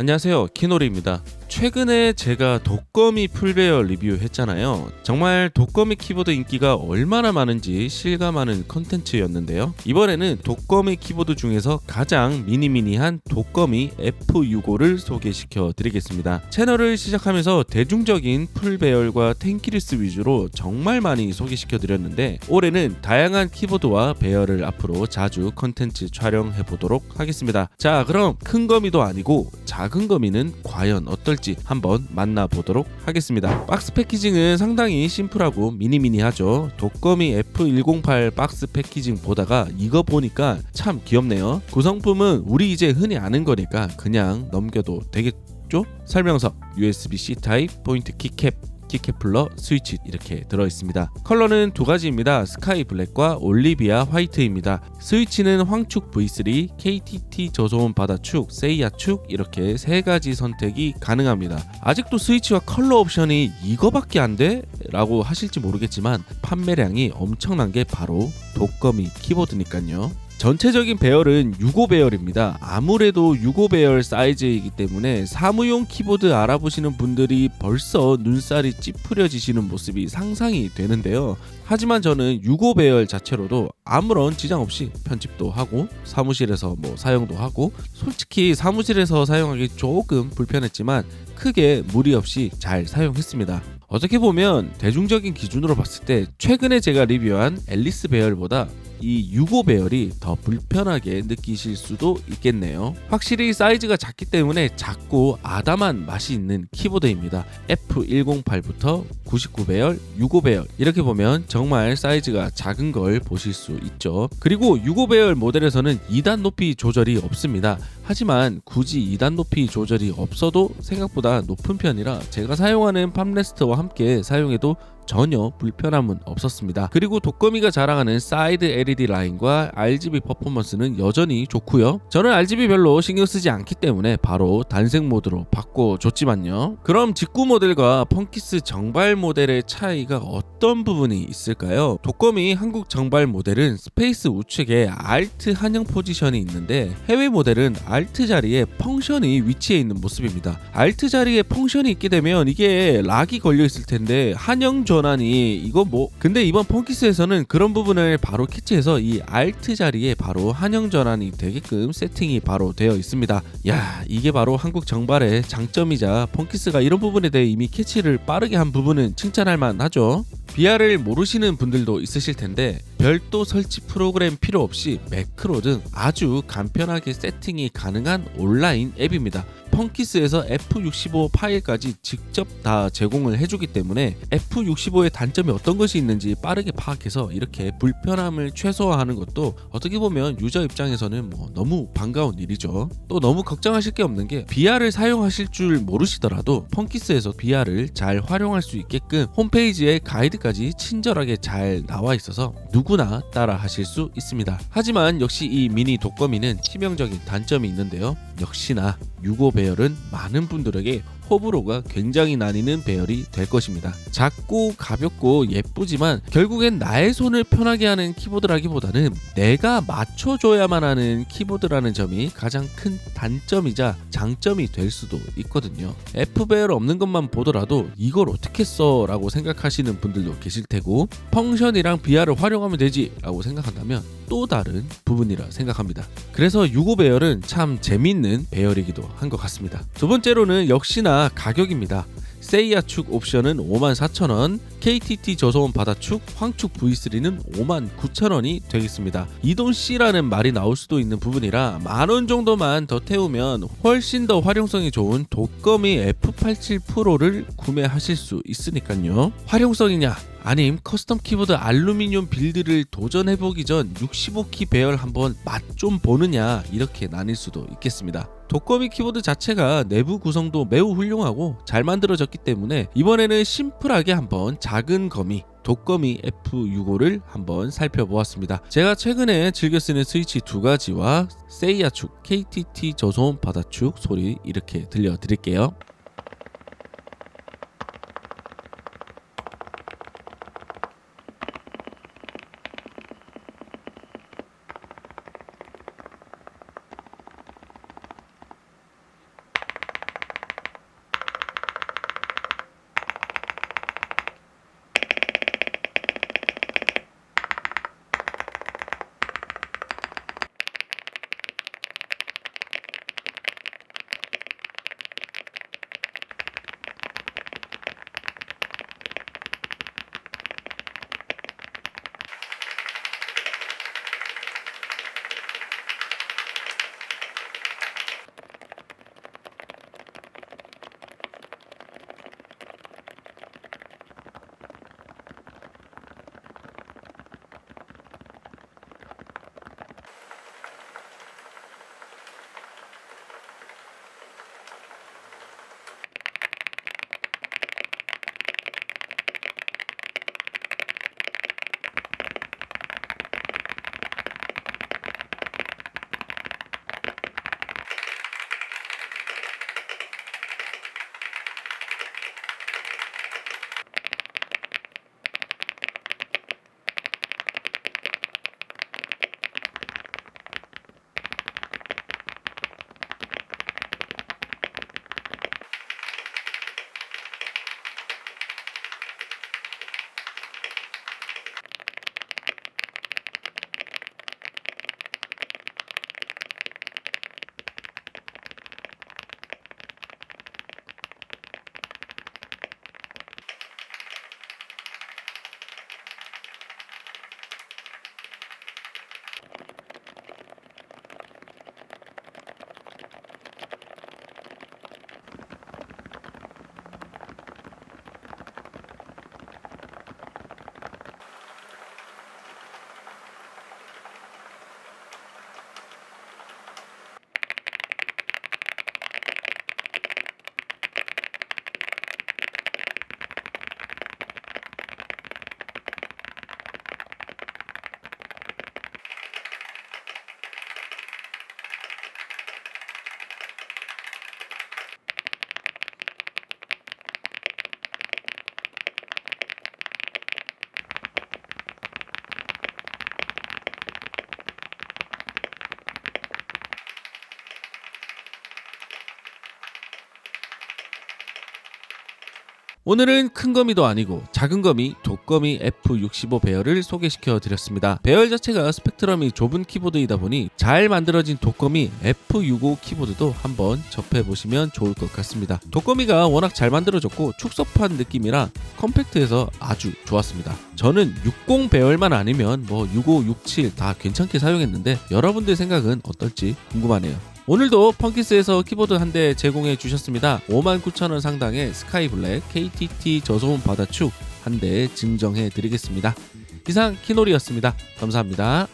안녕하세요. 키노리입니다. 최근에 제가 독거미 풀베어 리뷰했잖아요. 정말 독거미 키보드 인기가 얼마나 많은지 실감하는 컨텐츠였는데요. 이번에는 독거미 키보드 중에서 가장 미니미니한 독거미 F65를 소개시켜 드리겠습니다. 채널을 시작하면서 대중적인 풀배열과 텐키리스 위주로 정말 많이 소개시켜 드렸는데 올해는 다양한 키보드와 배열을 앞으로 자주 컨텐츠 촬영해 보도록 하겠습니다. 자 그럼 큰 거미도 아니고 작은 거미는 과연 어떨지 한번 만나보도록 하겠습니다. 박스 패키징은 상당히 심플하고 미니미니하죠. 독거미 F108 박스 패키징 보다가 이거 보니까 참 귀엽네요. 구성품은 우리 이제 흔히 아는 거니까 그냥 넘겨도 되겠죠? 설명서 USB-C 타입 포인트 키캡 키캡플러 스위치 이렇게 들어 있습니다. 컬러는 두 가지입니다. 스카이 블랙과 올리비아 화이트입니다. 스위치는 황축 V3, KTT 저소음 바다축, 세이아축 이렇게 세 가지 선택이 가능합니다. 아직도 스위치와 컬러 옵션이 이거밖에 안 돼? 라고 하실지 모르겠지만 판매량이 엄청난 게 바로 독거미 키보드니까요. 전체적인 배열은 65 배열입니다. 아무래도 65 배열 사이즈이기 때문에 사무용 키보드 알아보시는 분들이 벌써 눈살이 찌푸려지시는 모습이 상상이 되는데요. 하지만 저는 65 배열 자체로도 아무런 지장 없이 편집도 하고 사무실에서 뭐 사용도 하고 솔직히 사무실에서 사용하기 조금 불편했지만 크게 무리 없이 잘 사용했습니다. 어떻게 보면 대중적인 기준으로 봤을 때 최근에 제가 리뷰한 앨리스 배열보다 이65 배열이 더 불편하게 느끼실 수도 있겠네요. 확실히 사이즈가 작기 때문에 작고 아담한 맛이 있는 키보드입니다. F108부터 99 배열, 65 배열 이렇게 보면 정말 사이즈가 작은 걸 보실 수 있죠. 그리고 65 배열 모델에서는 2단 높이 조절이 없습니다. 하지만 굳이 2단 높이 조절이 없어도 생각보다 높은 편이라 제가 사용하는 팜레스트와 함께 사용해도 전혀 불편함은 없었습니다. 그리고 독거미가 자랑하는 사이드 LED 라인과 RGB 퍼포먼스는 여전히 좋고요. 저는 RGB 별로 신경 쓰지 않기 때문에 바로 단색 모드로 바꿔줬지만요. 그럼 직구 모델과 펑키스 정발 모델의 차이가 어떤 부분이 있을까요? 독거미 한국 정발 모델은 스페이스 우측에 Alt 한영 포지션이 있는데 해외 모델은 Alt 자리에 펑션이 위치해 있는 모습입니다. Alt 자리에 펑션이 있게 되면 이게 락이 걸려 있을 텐데 한영 전 환이 이거 뭐 근데 이번 펑키스에서는 그런 부분을 바로 캐치해서 이 Alt 자리에 바로 한영 전환이 되게끔 세팅이 바로 되어 있습니다. 야 이게 바로 한국 정발의 장점이자 펑키스가 이런 부분에 대해 이미 캐치를 빠르게 한 부분은 칭찬할 만하죠. 비아를 모르시는 분들도 있으실 텐데 별도 설치 프로그램 필요 없이 매크로 등 아주 간편하게 세팅이 가능한 온라인 앱입니다. 펑키스에서 F65 파일까지 직접 다 제공을 해주기 때문에 F65의 단점이 어떤 것이 있는지 빠르게 파악해서 이렇게 불편함을 최소화하는 것도 어떻게 보면 유저 입장에서는 뭐 너무 반가운 일이죠. 또 너무 걱정하실 게 없는 게 BR을 사용하실 줄 모르시더라도 펑키스에서 BR을 잘 활용할 수 있게끔 홈페이지에 가이드까지 친절하게 잘 나와 있어서 누구 나 따라 하실 수 있습니다. 하지만 역시 이 미니 독거미는 치명적인 단점이 있는데요. 역시나 65 배열은 많은 분들에게 호불호가 굉장히 나뉘는 배열이 될 것입니다. 작고 가볍고 예쁘지만 결국엔 나의 손을 편하게 하는 키보드라기보다는 내가 맞춰줘야만 하는 키보드라는 점이 가장 큰 단점이자 장점이 될 수도 있거든요. F 배열 없는 것만 보더라도 이걸 어떻게 써? 라고 생각하시는 분들도 계실 테고 펑션이랑 BR을 활용하면 되지 라고 생각한다면 또 다른 부분이라 생각합니다. 그래서 65 배열은 참 재밌는 배열이기도 한 것 같습니다. 두 번째로는 역시나 가격입니다. 세이아 축 옵션은 54,000원, KTT 저소음 바다축, 황축 V3는 59,000원이 되겠습니다. 이돈 C라는 말이 나올 수도 있는 부분이라 만 원 정도만 더 태우면 훨씬 더 활용성이 좋은 독거미 F87 프로를 구매하실 수 있으니까요. 활용성이냐? 아님 커스텀 키보드 알루미늄 빌드를 도전해보기 전 65키 배열 한번 맛 좀 보느냐 이렇게 나뉠 수도 있겠습니다. 독거미 키보드 자체가 내부 구성도 매우 훌륭하고 잘 만들어졌기 때문에 이번에는 심플하게 한번 작은 거미 독거미 F65를 한번 살펴보았습니다. 제가 최근에 즐겨 쓰는 스위치 두 가지와 세이아 축, KTT 저소음 바다축 소리 이렇게 들려드릴게요. 오늘은 큰 거미도 아니고 작은 거미 독거미 F65 배열을 소개시켜 드렸습니다. 배열 자체가 스펙트럼이 좁은 키보드이다 보니 잘 만들어진 독거미 F65 키보드도 한번 접해 보시면 좋을 것 같습니다. 독거미가 워낙 잘 만들어졌고 축소판 느낌이라 컴팩트해서 아주 좋았습니다. 저는 60 배열만 아니면 뭐 65, 67 다 괜찮게 사용했는데 여러분들 생각은 어떨지 궁금하네요. 오늘도 펑키스에서 키보드 한 대 제공해 주셨습니다. 59,000원 상당의 스카이블랙 KTT 저소음 바다축 한 대 증정해 드리겠습니다. 이상 키놀이였습니다. 감사합니다.